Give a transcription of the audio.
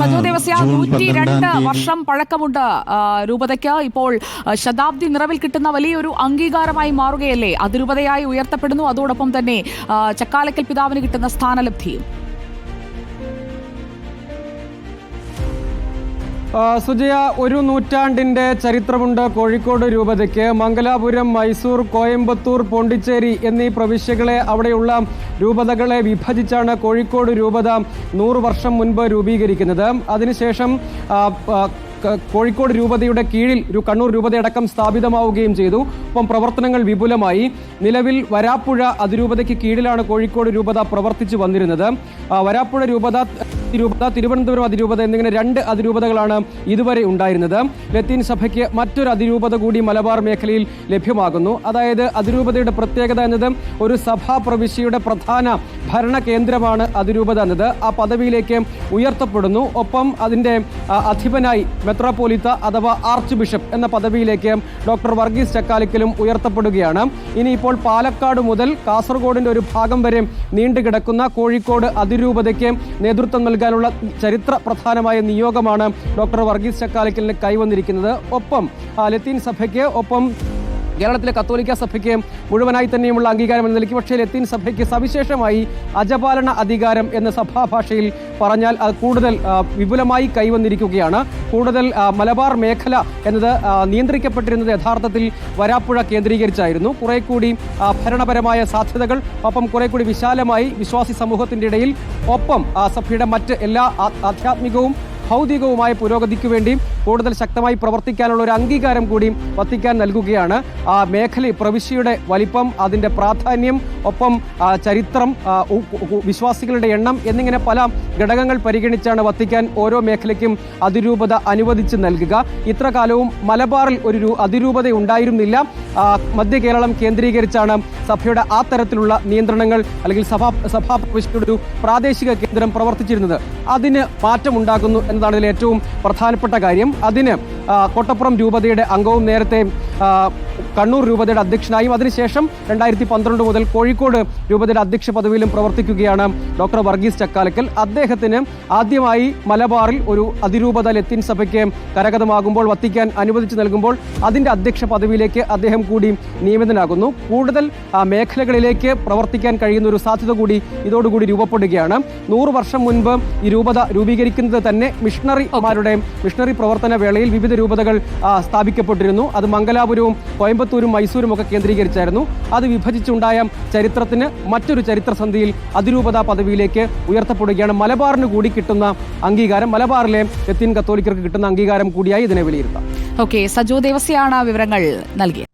സജോ ദേവസ്യ നൂറ്റി രണ്ട് വർഷം പഴക്കമുണ്ട് രൂപതയ്ക്ക്. ഇപ്പോൾ ശതാബ്ദി നിറവിൽ കിട്ടുന്ന വലിയൊരു അംഗീകാരമായി മാറുകയല്ലേ? അതിരൂപതയായി ഉയർത്തപ്പെടുന്നു അതോടൊപ്പം തന്നെ ചക്കാലക്കൽ പിതാവിന് കിട്ടുന്ന സ്ഥാനലബ്ധിയും. സുജയ ഒരു നൂറ്റാണ്ടിന്റെ ചരിത്രമുണ്ട് കോഴിക്കോട് രൂപതയ്ക്ക്. മംഗലാപുരം മൈസൂർ കോയമ്പത്തൂർ പോണ്ടിച്ചേരി എന്നീ പ്രവിശ്യകളെ അവിടെയുള്ള രൂപതകളെ വിഭജിച്ചാണ് കോഴിക്കോട് രൂപത നൂറ് വർഷം മുൻപ് രൂപീകരിക്കുന്നത്. അതിനുശേഷം കോഴിക്കോട് രൂപതയുടെ കീഴിൽ ഒരു കണ്ണൂർ രൂപതയടക്കം സ്ഥാപിതമാവുകയും ചെയ്തു. ഒപ്പം പ്രവർത്തനങ്ങൾ വിപുലമായി. നിലവിൽ വരാപ്പുഴ അതിരൂപതയ്ക്ക് കീഴിലാണ് കോഴിക്കോട് രൂപത പ്രവർത്തിച്ചു വന്നിരുന്നത്. വരാപ്പുഴ രൂപത രൂപത തിരുവനന്തപുരം അതിരൂപത എന്നിങ്ങനെ രണ്ട് അതിരൂപതകളാണ് ഇതുവരെ ഉണ്ടായിരുന്നത്. ലത്തീൻ സഭയ്ക്ക് മറ്റൊരു അതിരൂപത കൂടി മലബാർ മേഖലയിൽ ലഭ്യമാകുന്നു. അതായത് അതിരൂപതയുടെ പ്രത്യേകത എന്നത് ഒരു സഭാ പ്രവിശ്യയുടെ പ്രധാന ഭരണ കേന്ദ്രമാണ് അതിരൂപത എന്നത്. ആ പദവിയിലേക്ക് ഉയർത്തപ്പെടുന്നു. ഒപ്പം അതിന്റെ അധിപനായി മെത്രോപോലിത്ത അഥവാ ആർച്ച് ബിഷപ്പ് എന്ന പദവിയിലേക്ക് ഡോക്ടർ വർഗീസ് ചക്കാലിക്കലും ഉയർത്തപ്പെടുകയാണ്. ഇനിയിപ്പോൾ പാലക്കാട് മുതൽ കാസർഗോഡിന്റെ ഒരു ഭാഗം വരെ നീണ്ടുകിടക്കുന്ന കോഴിക്കോട് അതിരൂപതയ്ക്ക് നേതൃത്വം നൽകാനുള്ള ചരിത്ര പ്രധാനമായ നിയോഗമാണ് ഡോക്ടർ വർഗീസ് ചക്കാലിക്കലിന് കൈവന്നിരിക്കുന്നത്. ഒപ്പം ലത്തീൻ സഭയ്ക്ക് ഒപ്പം കേരളത്തിലെ കത്തോലിക്ക സഭയ്ക്ക് മുഴുവനായി തന്നെയുമുള്ള അംഗീകാരം എന്ന നിലയ്ക്ക് പക്ഷേ ലത്തീൻ സഭയ്ക്ക് സവിശേഷമായി അജപാലന അധികാരം എന്ന സഭാഭാഷയിൽ പറഞ്ഞാൽ അത് കൂടുതൽ വിപുലമായി കൈവന്നിരിക്കുകയാണ്. കൂടുതൽ മലബാർ മേഖല എന്നത് നിയന്ത്രിക്കപ്പെട്ടിരുന്നത് യഥാർത്ഥത്തിൽ വരാപ്പുഴ കേന്ദ്രീകരിച്ചായിരുന്നു. കുറെ കൂടി ഭരണപരമായ സാധ്യതകൾ ഒപ്പം കുറെ കൂടി വിശാലമായി വിശ്വാസി സമൂഹത്തിന്റെ ഇടയിൽ ഒപ്പം സഭയുടെ മറ്റ് എല്ലാ ആധ്യാത്മികവും ഭൗതികവുമായ പുരോഗതിക്ക് വേണ്ടിയും കൂടുതൽ ശക്തമായി പ്രവർത്തിക്കാനുള്ള ഒരു അംഗീകാരം കൂടി വത്തിക്കാൻ നൽകുകയാണ്. ആ മേഖല പ്രവിശ്യയുടെ വലിപ്പം അതിന്റെ പ്രാധാന്യം ഒപ്പം ചരിത്രം വിശ്വാസികളുടെ എണ്ണം എന്നിങ്ങനെ പല ഘടകങ്ങൾ പരിഗണിച്ചാണ് വത്തിക്കാൻ ഓരോ മേഖലയ്ക്കും അതിരൂപത അനുവദിച്ച് നൽകുക. ഇത്ര കാലവും മലബാറിൽ ഒരു അതിരൂപത ഉണ്ടായിരുന്നില്ല. മധ്യ കേരളം കേന്ദ്രീകരിച്ചാണ് സഭയുടെ ആ തരത്തിലുള്ള നിയന്ത്രണങ്ങൾ അല്ലെങ്കിൽ സഭാ സഭാ പ്രവിശ്യയുടെ ഒരു പ്രാദേശിക കേന്ദ്രം പ്രവർത്തിച്ചിരുന്നത്. അതിന് മാറ്റമുണ്ടാക്കുന്നു എന്നതാണ് ഇതിൽ ഏറ്റവും പ്രധാനപ്പെട്ട കാര്യം. അതിന് കൊട്ടപ്പുറം രൂപതയുടെ അംഗവും നേരത്തെ കണ്ണൂർ രൂപതയുടെ അധ്യക്ഷനായും അതിനുശേഷം രണ്ടായിരത്തി പന്ത്രണ്ട് മുതൽ കോഴിക്കോട് രൂപതയുടെ അധ്യക്ഷ പദവിയിലും പ്രവർത്തിക്കുകയാണ് ഡോക്ടർ വർഗീസ് ചക്കാലക്കൽ. അദ്ദേഹത്തിന് ആദ്യമായി മലബാറിൽ ഒരു അതിരൂപത ലത്തീൻ സഭയ്ക്ക് കരഗതമാകുമ്പോൾ വത്തിക്കാൻ അനുവദിച്ചു നൽകുമ്പോൾ അതിന്റെ അധ്യക്ഷ പദവിയിലേക്ക് അദ്ദേഹം കൂടി നിയമിതനാകുന്നു. കൂടുതൽ മേഖലകളിലേക്ക് പ്രവർത്തിക്കാൻ കഴിയുന്ന ഒരു സാധ്യത കൂടി ഇതോടുകൂടി രൂപപ്പെടുകയാണ്. നൂറ് വർഷം മുൻപ് ഈ രൂപത രൂപീകരിക്കുന്നത് തന്നെ മിഷണറിമാരുടെ മിഷണറി പ്രവർത്തന വേളയിൽ വിവിധ രൂപതകൾ സ്ഥാപിക്കപ്പെട്ടിരുന്നു. അത് മംഗലാപുരവും കോയമ്പത്തൂരും മൈസൂരും ഒക്കെ കേന്ദ്രീകരിച്ചായിരുന്നു. അത് വിഭജിച്ചുണ്ടായ ചരിത്രത്തിന് മറ്റൊരു ചരിത്രസന്ധിയിൽ അതിരൂപത പദവിയിലേക്ക് ഉയർത്തപ്പെടുകയാണ്. മലബാറിന് കൂടി കിട്ടുന്ന അംഗീകാരം മലബാറിലെ ലത്തീൻ കത്തോലിക്കർക്ക് കിട്ടുന്ന അംഗീകാരം കൂടിയായി ഇതിനെ വിലയിരുത്താം. ഓക്കെ സജോ ദേവസ്യാണ് വിവരങ്ങൾ നൽകിയത്.